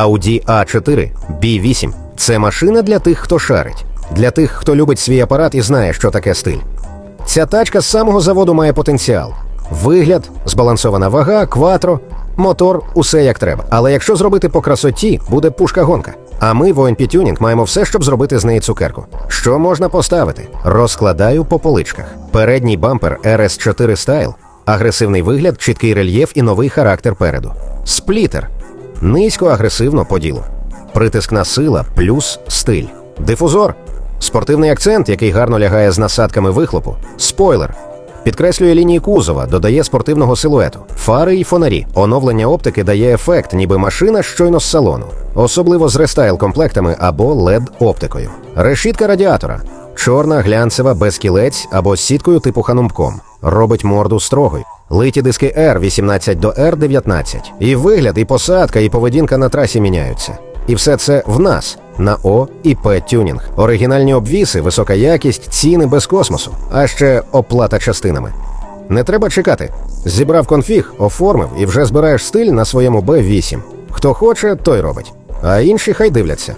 Audi A4 B8 це машина для тих, хто шарить, для тих, хто любить свій апарат і знає, що таке стиль. Ця тачка з самого заводу має потенціал. Вигляд, збалансована вага, кватро, мотор, усе як треба. Але якщо зробити по красоті, буде пушка-гонка. А ми, воїн Тюнінг, маємо все, щоб зробити з неї цукерку. Що можна поставити? Розкладаю по поличках. Передній бампер RS4 Style, агресивний вигляд, чіткий рельєф і новий характер переду. Сплітер низько агресивно по ділу. Притискна сила плюс стиль. Дифузор спортивний акцент, який гарно лягає з насадками вихлопу. Спойлер. Підкреслює лінії кузова, додає спортивного силуету. Фари і фонарі. Оновлення оптики дає ефект, ніби машина щойно з салону, особливо з рестайл-комплектами або led оптикою. Решітка радіатора. Чорна, глянцева, без кілець або з сіткою типу ханумком. Робить морду строгою. Литі диски R18 до R19. І вигляд, і посадка, і поведінка на трасі міняються. І все це в нас на О і П тюнінг. Оригінальні обвіси, висока якість, ціни без космосу, а ще оплата частинами. Не треба чекати. Зібрав конфіг, оформив і вже збираєш стиль на своєму Б8. Хто хоче, той робить. А інші хай дивляться.